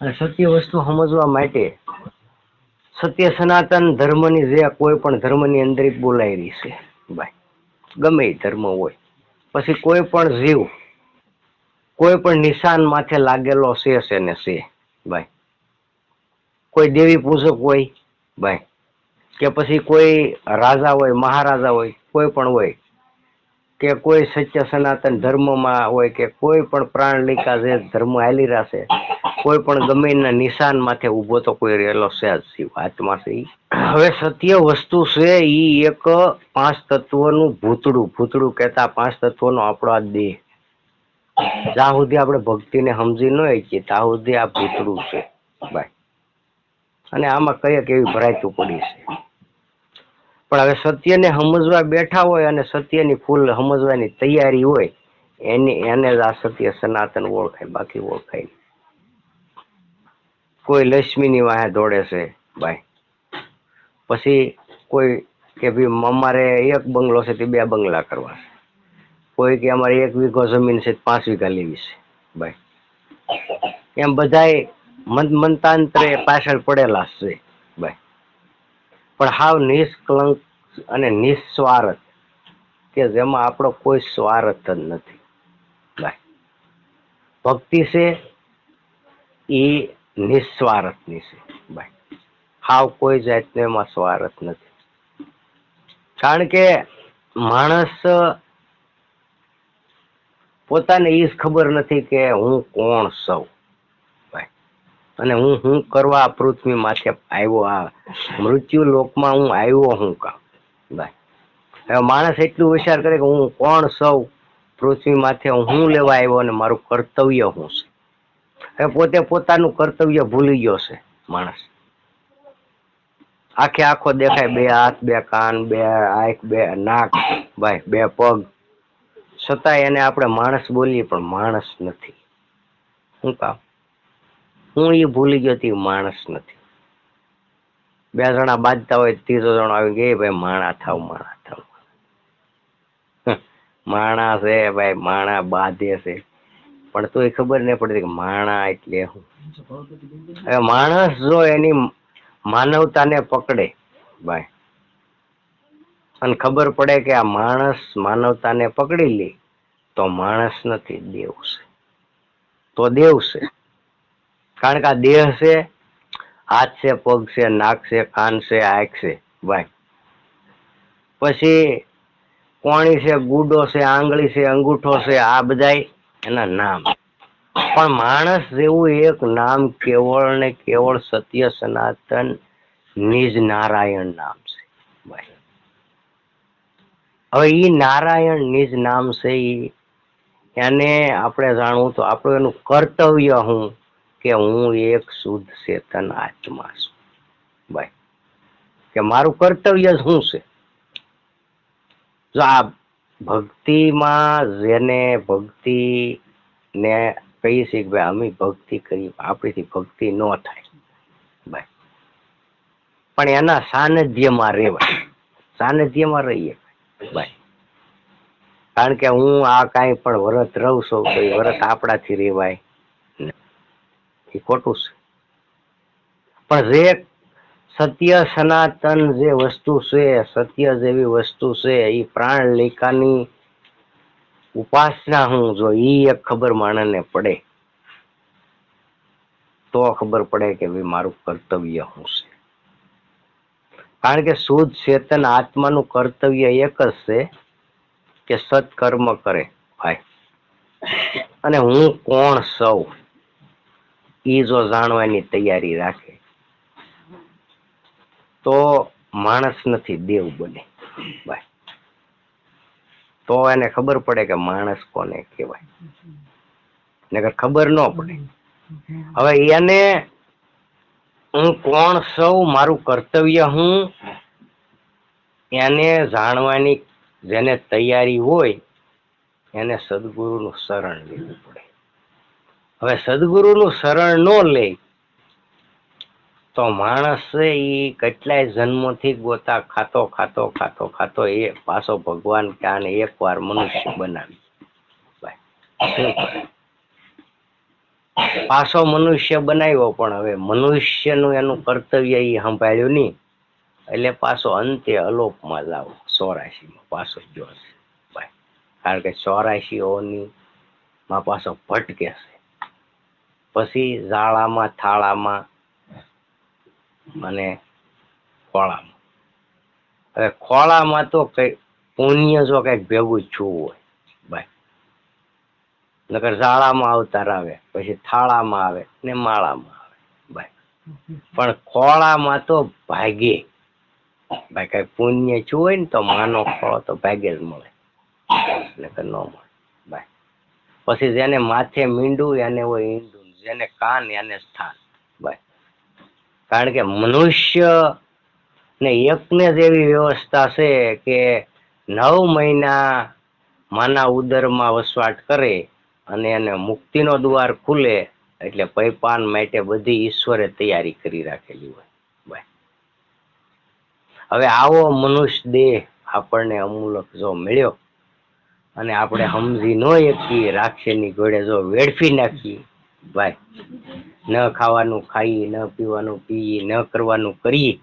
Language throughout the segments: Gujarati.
અને સત્ય વસ્તુ સમજવા માટે સત્ય સનાતન ધર્મની જે કોઈ પણ ધર્મની અંદર બોલાયેલી છે, ભાઈ, ગમે ધર્મ હોય. પછી કોઈ પણ જીવ, કોઈ પણ નિશાન માથે લાગેલો છે છે ને છે, ભાઈ. કોઈ દેવી પૂજક હોય, ભાઈ, કે પછી કોઈ રાજા હોય, મહારાજા હોય, કોઈ પણ હોય, કે કોઈ સત્ય સનાતન ધર્મમાં હોય, કે કોઈ પણ પ્રાણલિકા જે ધર્મ હાલી રહ્યા છે કોઈ પણ ગમે નિશાન માથે ઊભો તો કોઈ રહેલો છે જ શિવ આત્મા હવે સત્ય વસ્તુ છે ઈ એક પાંચ તત્વોનું ભૂતડું. ભૂતડું કહેતા પાંચ તત્વોનો આપણો આ દેહ. જ્યાં સુધી આપણે ભક્તિને સમજી ન શકીએ, ત્યાં સુધી આ ભૂતડું છે. ભાઈ અને આમાં કઈ એવી ભરાયતું પડી છે. પણ હવે સત્યને સમજવા બેઠા હોય અને સત્યની ફૂલ સમજવાની તૈયારી હોય, એની, એને જ આ સત્ય સનાતન ઓળખાય, બાકી ઓળખાય. કોઈ લક્ષ્મીની વાહે દોડે છે, ભાઈ. પછી કોઈ કે ભાઈ અમારે એક બંગલો છે તે બે બંગલા કરવા છે. કોઈ કે અમારે એક વીઘો જમીન છે પાંચ વીઘા લેવી છે, ભાઈ. એમ બધાય મન, મંતાંતરે પાછળ પડેલા છે, ભાઈ. પણ હાવ નિષ્કલંક અને નિસ્વાર્થ કે જેમાં આપણો કોઈ સ્વાર્થ જ નથી ભક્તિ છે એ નિસ્વાર્થની છે. ભાઈ હાવ કોઈ જાતનો એમાં સ્વાર્થ નથી. કારણ કે માણસ પોતાને એ જ ખબર નથી કે હું કોણ સૌ. અને હું હું કરવા પૃથ્વી માથે આવ્યો આ મૃત્યુ લોકમાં હું આવ્યો હું કામ? ભાઈ હવે માણસ એટલું વિચાર કરે કે હું કોણ સૌ? પૃથ્વી માથે હું લેવા આવ્યો અને મારું કર્તવ્ય હું છે? હવે પોતે પોતાનું કર્તવ્ય ભૂલી ગયો છે માણસ. આખે આખો દેખાય, બે હાથ, બે કાન, બે આંખ, બે નાક, ભાઈ, બે પગ. છતાંય એને આપણે માણસ બોલીએ પણ માણસ નથી. હું કામ? હું એ ભૂલી ગયો તે માણસ નથી. બે જણા બાજતા હોય ત્રીજો જણો આવી ગઈ ભાઈ, માણા થાવ માણા થાવ. માણા છે, ભાઈ, માણા બાંધે છે. પણ તો એ ખબર નહીં પડતી કે માણા એટલે શું હવે માણસ જો એની માનવતાને પકડે, ભાઈ. અને ખબર પડે કે આ માણસ માનવતાને પકડી લે, તો માણસ નથી દેવ છે. તો દેવ છે. કારણ કે આ દેહ છે, હાથ છે, પગ છે, નાક છે, કાન છે, આંખ છે, ભાઈ. પછી કોણી છે, ગુડો છે, આંગળી છે, અંગૂઠો છે, આ બધાય એના નામ. પણ માણસ જેવું એક નામ કેવળ ને કેવળ સત્ય, સનાતન, નિજ નારાયણ નામ છે. હવે ઈ નારાયણ, નિજ નામ છે એને આપણે જાણવું તો આપણું એનું કર્તવ્ય હું કે હું એક શુદ્ધ ચેતન આત્મા છું. ભાઈ. કે મારું કર્તવ્ય શું છે? જો આ ભક્તિમાં જેને ભક્તિ ને કહી છે કે ભાઈ અમે ભક્તિ કરી આપણીથી ભક્તિ ન થાય. ભાઈ પણ એના સાનિધ્યમાં રહેવાય. સાનિધ્યમાં રહીએ. ભાઈ કારણ કે હું આ કાંઈ પણ વ્રત રહું છું, તો એ વ્રત આપણાથી રહેવાય. એ ખોટું છે. પણ જે સત્ય સનાતન જે વસ્તુ છે, સત્ય જેવી વસ્તુ છે એ પ્રાણ લેખાની ઉપાસના હું જો એ એક ખબર માણસને પડે. તો ખબર પડે કે ભાઈ મારું કર્તવ્ય શું છે. કારણ કે શુદ્ધ ચેતન આત્માનું કર્તવ્ય એક જ છે કે સત્કર્મ કરે ભાઈ. અને હું કોણ સૌ? એ જો જાણવાની તૈયારી રાખે. તો માણસ નથી, દેવ બને. બસ તો એને ખબર પડે કે માણસ કોને કહેવાય. નગર ખબર ન પડે. હવે એને હું કોણ સૌ, મારું કર્તવ્ય હું, એને જાણવાની જેને તૈયારી હોય, એને સદગુરુનું શરણ લેવું પડે. હવે સદગુરુનું શરણ ન લે તો માણસ એ કેટલાય જન્મોથી ગોતા ખાતો ખાતો ખાતો ખાતો એ પાછો ભગવાન ક્યાં એક વાર મનુષ્ય બનાવી. પાછો મનુષ્ય બનાવ્યો પણ હવે મનુષ્યનું એનું કર્તવ્ય એ સંભાળ્યું નહીં. એટલે પાછો અંતે અલોપમાં લાવો ચોરાશીમાં પાછો જોશે. ભાઈ કારણ કે ચોરાશીઓની માં પાછો ભટકે છે. પછી ઝાડામાં, થાળામાં અને ખોળામાં. હવે ખોળામાં તો કઈ પુણ્ય જો કંઈક ભેગું છું હોય, ભાઈ. નકર ઝાડામાં અવતાર આવે, પછી થાળામાં આવે ને માળામાં આવે, ભાઈ. પણ ખોળામાં તો ભાગે. ભાઈ, કઈ પુણ્ય છું હોય ને તો માનો ખોળો તો ભાગે જ મળે. નકર ન મળે, ભાઈ. પછી જેને માથે મીંડું, એને હોય ઈંડું, જેને કાન, એને સ્થાન, ભાઈ. કારણ કે મનુષ્ય ને યજ્ઞ જેવી વ્યવસ્થા છે કે નવ મહિના માના ઉદરમાં વસવાટ કરે અને એને મુક્તિનો દ્વાર ખુલે, એટલે પૈપાન માટે બધી ઈશ્વરે તૈયારી કરી રાખેલી હોય. હવે આવો મનુષ્ય દેહ આપણને અમૂલક જો મળ્યો અને આપણે સમજી ન શકીએ રાક્ષસની ઘોડે જો વેડફી નાખીએ ભાઈ ન ખાવાનું ખાઈએ ન પીવાનું પીએ ન કરવાનું કરીએ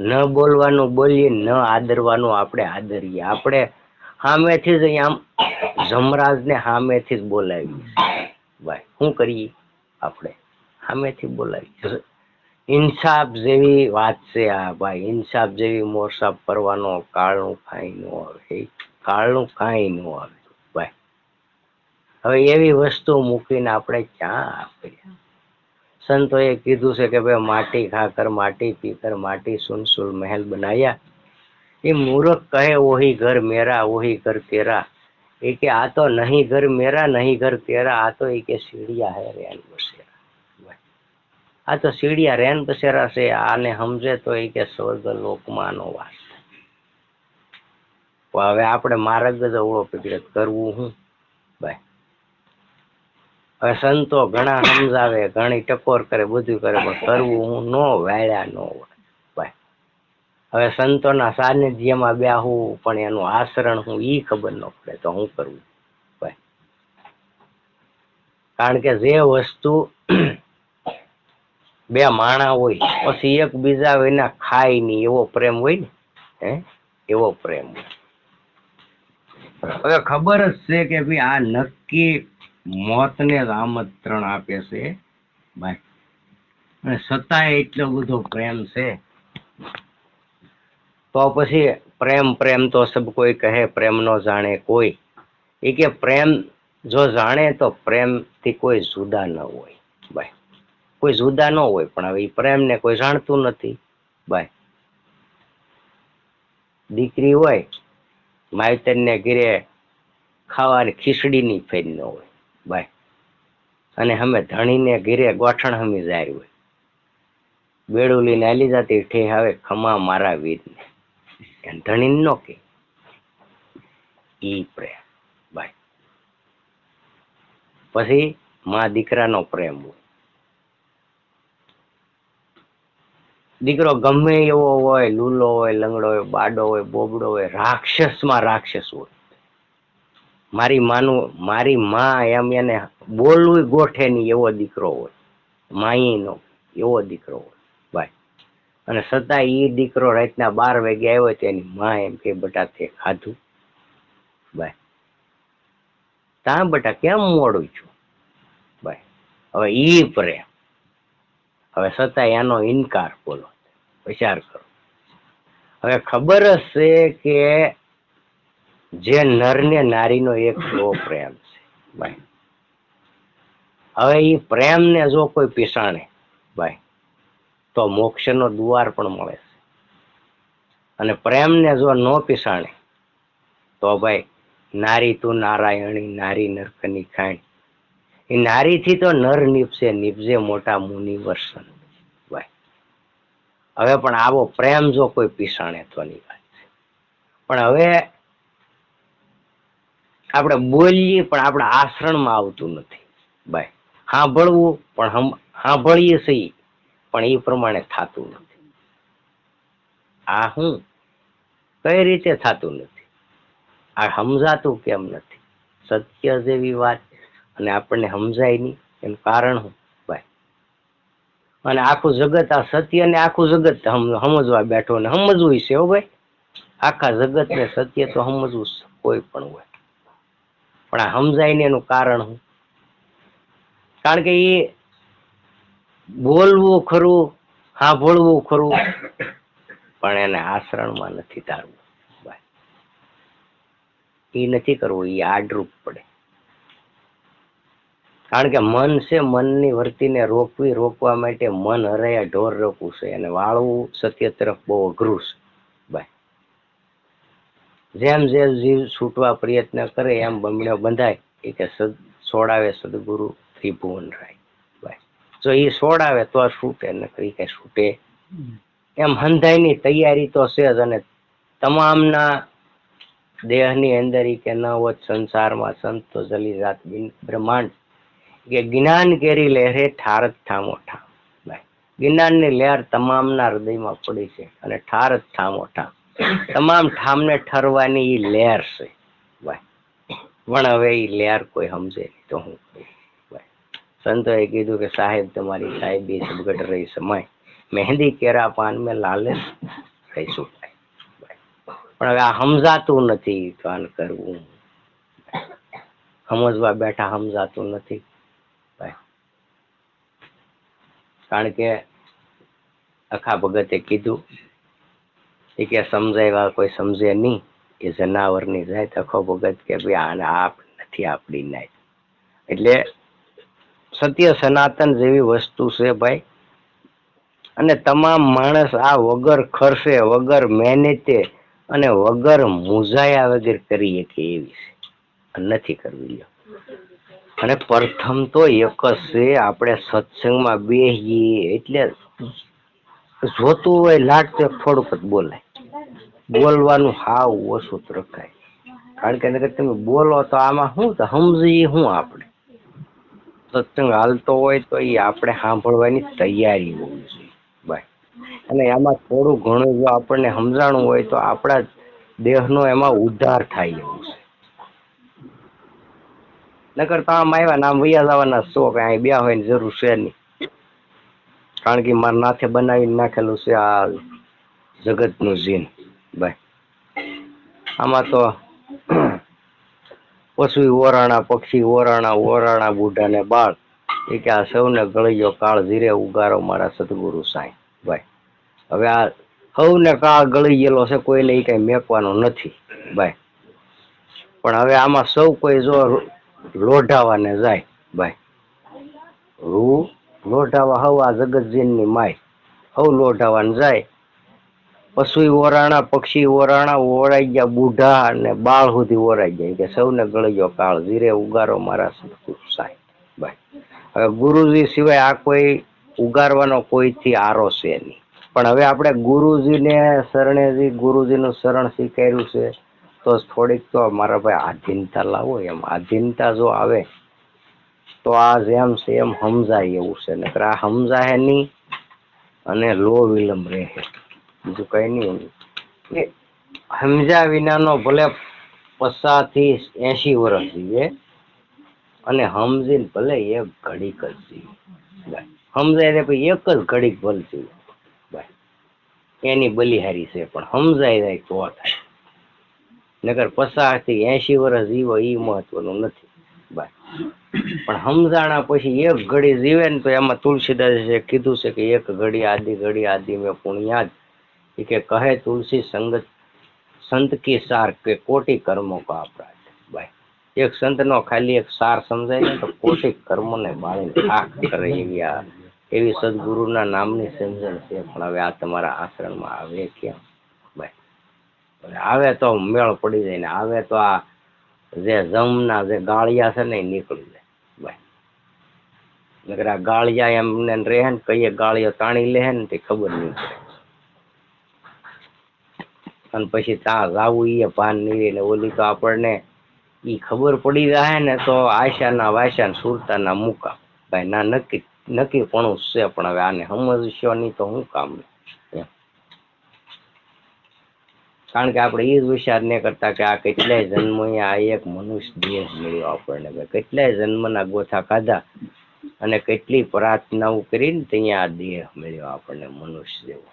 ન બોલવાનું બોલીએ ન આદરવાનું આપણે આદરીએ. આપણે સામેથી જ આમ જમરાજને સામેથી જ બોલાવીએ. ભાઈ, શું કરીએ આપણે? સામેથી બોલાવીએ. ઇન્સાફ જેવી વાત છે આ, ભાઈ. ઇન્સાફ જેવી મોરસાફ કરવાનો કાળનું કાંઈ ન આવે. કાળનું કાંઈ ન આવે. ભાઈ, હવે એવી વસ્તુ મૂકીને આપણે ક્યાં આપીએ? સંતોએ કીધું છે કે ભાઈ માટી ખાકર, માટી પીકર, માટી સુનસુલ મહેલ બનાયા. એ મૂર્ખ કહે, ઓહી ઘર મેરા, ઓહી ઘર તેરા. એ કે, આ તો નહીં ઘર મેરા, નહીં ઘર તેરા. આ તો એ કે, સીડિયા હે રેન બસેરા. આ તો સીડિયા રેન બસેરા છે. આને સમજે તો એ કે, સ્વર્ગ લોકમાંનો વાસ. હવે આપણે માર્ગ જ ઓળો પકડે કરવું હું. ભાઈ હવે સંતો ઘણા સમજાવે, ઘણી ટકોર કરે, બધું કરે, પણ કરવું હું નો વાળ્યા નો હવે સંતોના સાનિધ્યમાં બેહું, પણ એનું આચરણ હું ઈ ખબર ન પડે તો હું કરવું કારણ કે જે વસ્તુ બે માણા હોય, પછી એક બીજા વિના ખાય નહીં, એવો પ્રેમ હોય ને, હે, એવો પ્રેમ હોય. હવે ખબર જ છે કે ભાઈ આ નક્કી મોતને જ આમંત્રણ આપે છે. ભાઈ અને છતાંય એટલો બધો પ્રેમ છે. તો પછી પ્રેમ પ્રેમ તો સબ કોઈ કહે, પ્રેમ નો જાણે કોઈ. એ કે પ્રેમ જો જાણે તો પ્રેમથી કોઈ જુદા ન હોય. ભાઈ કોઈ જુદા ન હોય પણ હવે પ્રેમ પ્રેમને કોઈ જાણતું નથી. ભાઈ દીકરી હોય, માવતરને ઘીરે ખાવાની ખીચડીની ફેર ન હોય. ભાઈ. અને અમે ધણીને ઘીરે ગોઠણ હમી જાય હોય. બેડું લઈને આલી જતી ઠે હવે ખમા મારા વીરને. ધણી નો કે ઈ પ્રેમ, ભાઈ. પછી માં દીકરાનો પ્રેમ હોય. દીકરો ગમે એવો હોય, લૂલો હોય, લંગડો હોય, બાડો હોય, બોબડો હોય, રાક્ષસમાં રાક્ષસ હોય. મારી માનું, મારી માં એમ એને બોલવું ગોઠે નહીં એવો દીકરો હોય. માઈનો એવો દીકરો હોય. ભાઈ. અને છતાં એ દીકરો રાતના બાર વાગે આવ્યો તો એની માં એમ કે બટા તે ખાધું. ભાઈ. તા બટા, કેમ મોડું છું? ભાઈ. હવે ઈ પ્રેમ હવે છતાં એનો ઇનકાર બોલો. વિચાર કરો. હવે ખબર છે કે જે નર ને નારીનો એક એવો પ્રેમ છે, ભાઈ. હવે એ પ્રેમને જો કોઈ પીસાણે, ભાઈ, તો મોક્ષનો દુવાર પણ મળે છે. અને પ્રેમને જો ન પીસાણે, તો ભાઈ, નારી તું નારાયણી, નારી નરકની ખાણી. એ નારીથી તો નર નીપશે, નીપજે મોટા મુનિ વર્ષન ભાઈ. હવે પણ આવો પ્રેમ જો કોઈ પીસાણે વાત છે પણ હવે આપણે બોલીએ પણ આપણા આશરણમાં આવતું નથી. ભાઈ સાંભળવું પણ હમ, સાંભળીએ છીએ પણ એ પ્રમાણે થતું નથી. આ હું? કઈ રીતે થતું નથી? આ સમજાતું કેમ નથી? સત્ય જેવી વાત અને આપણને સમજાય નહીં. એનું કારણ હું ભાઈ અને આખું જગત આ સત્ય ને આખું જગત સમજવા બેઠો ને સમજવું છે હો ભાઈ. આખા જગતને સત્ય તો સમજવું કોઈ પણ હોય. પણ આ સમજાય ને એનું કારણ હું કારણ કે એ બોલવું ખરું, સાંભળવું ખરું, પણ એને આચરણમાં નથી તારવું. એ નથી કરવું, એ આડરૂપ પડે. કારણ કે મન છે, મનની વર્તીને રોકવી, રોકવા માટે મન હરાયા ઢોર રોકવું છે. અને વાળવું સત્ય તરફ બહુ અઘરું છે. જેમ જેમ જીવ છૂટવા પ્રયત્ન કરે, એમ બમણ્યો બંધાય. એ કે છોડાવે સદગુરુ ત્રિભુવન રાય. જો એ છોડાવે તો છૂટે, નકરી કે છૂટે. એમ હંધાઈની તૈયારી તો છે જ અને તમામના દેહની અંદર કે ન હોત, સંસારમાં સંતો જલી જાત બિન બ્રહ્માંડ. કે જ્ઞાન કેરી લહેરે ઠારત ઠામો ઠામ. જ્ઞાનની લહેર તમામના હૃદયમાં પડી છે અને ઠારત ઠામો ઠામ. તમામ ઠામને ઠરવાની એ લેર છે. પણ હવે એ લેર કોઈ સમજે તો હું સંતોએ કીધું કે સાહેબ, તમારી સાહેબી સબગટ રહી સમય મહેંદી કેરા પાન મેં લાલે રહી પણ હવે આ સમજાતું નથી આને કરવું. સમજવા બેઠા સમજાતું નથી. કારણ કે આખા ભગતે કીધું એ કે સમજાવ્યા કોઈ સમજે નહીં એ જનાવરની જાય તો અખો ભગત કે ભાઈ આને આપ નથી આપણી નાય એટલે સત્ય સનાતન જેવી વસ્તુ છે ભાઈ. અને તમામ માણસ આ વગર ખર્ચે વગર મહેનતે અને વગર મૂંઝાયા વગર કરી શકે એવી છે. નથી કરવી લ્યો. અને પ્રથમ તો એક જ છે, આપણે સત્સંગમાં બેસીએ એટલે જોતું હોય લાગતું થોડુંક જ બોલાય. બોલવાનું હાવ ઓછું રખાય કારણ કે તમે બોલો તો આમાં શું તો સમજીએ શું આપણે? સત્સંગ હાલતો હોય તો એ આપણે સાંભળવાની તૈયારી હોવી જોઈએ. બાય. અને એમાં થોડું ઘણું જો આપણને સમજાણું હોય તો આપણા દેહનો એમાં ઉદ્ધાર થાય એવું છે. નકર તો આમ આવ્યા નામ વૈયા જવાના શો કે અહીં બે હોય જરૂર છે નહીં. કારણ કે મારા નાથે બનાવીને નાખેલું છે આ જગતનું જીન. ભાઈ. આમાં તો પશુ ઓરાણા પક્ષી ઓરાણા ઓરાણા બુઢા ને બાળ. એ કે આ સૌને ગળિયો કાળ ધીરે ઉગારો મારા સદગુરુ સાંઈ. ભાઈ, હવે આ સૌને કાળ ગળી ગયેલો છે, કોઈને એ કઈ મેકવાનો નથી. ભાઈ, પણ હવે આમાં સૌ કોઈ જો લોઢાવાને જાય, ભાઈ. રૂ લોઢાવા, હવ આ જગતજીનની માય. હવ લોઢાવાને જાય પશુ ઓરાણા, પક્ષી ઓરાણા ઓરાઈ ગયા, બુઢા અને બાળ સુધી ઓરાઈ જાય કે સૌને ગળજો કાળ, ધીરે ઉગારો મારા સદગુરુ સાહેબ. ભાઈ હવે ગુરુજી સિવાય આ કોઈ ઉગારવાનો કોઈથી આરો છે નહીં. પણ હવે આપણે ગુરુજીને શરણેજી, ગુરુજીનું શરણ સ્વીકાર્યું છે, તો થોડીક તો મારા ભાઈ આધીનતા લાવો. એમ આધીનતા જો આવે, તો આ જેમ છે એમ સમજાય એવું છે. નકર આ સમજાય નહીં અને લો વિલંબ રહે. બીજું કઈ નહીં એ સમજ્યા વિનાનો ભલે પચાસથી એસી વર્ષ જીવે, અને સમજીને ભલે એક ઘડીક જ જીવે. સમજાય ને પછી એક જ ઘડીક ભલે જીવે. એની બલિહારી છે, પણ સમજાય જાય તો થાય. નગર પચાસથી એસી વર્ષ જીવો એ મહત્વનું નથી. ભાઈ પણ સમજાણા પછી એક ઘડી જીવે ને તો એમાં તુલસીદાસે કીધું છે કે એક ઘડી આદિ ઘડી આદિ મેં પુણ્યા એ કે કહે તુલસી સંગત સંત કી સાર કે કોટી કર્મો કા અપરાધ. ભાઈ, એક સંતનો ખાલી એક સાર સમજાય ને તો કોટી કર્મોને બાળીને ખાખ કરે એવી એવી સદગુરુના નામની સમજણ છે. પણ હવે આ તમારા આશ્રમમાં આવે કેમ ભાઈ આવે તો મેળ પડી જાય ને આવે તો આ જે જમના જે ગાળિયા છે ને એ નીકળી જાય. ભાઈ, નકર આ ગાળિયા એમને રહે ને કઈએ ગાળિયો તાણી લે ને તે ખબર નહીં પડે. અને પછી ત્યાં જાવું એ ભાન નહીં ઓલી તો આપણને ઈ ખબર પડી જાય ને તો આશાના વાશાના સુરતાના મુકા ભાઈ ના નક્કી નક્કી પણ છે પણ હવે આને સમજશો નહીં તો હું કામ કારણ કે આપણે એ જ વિચાર નહીં કરતા કે આ કેટલાય જન્મ આ એક મનુષ્ય દેહ મળ્યો આપણને. કેટલાય જન્મના ગોથા ખાધા અને કેટલી પ્રાર્થનાઓ કરીને ત્યાં આ દેહ મળ્યો આપણને મનુષ્ય જેવો.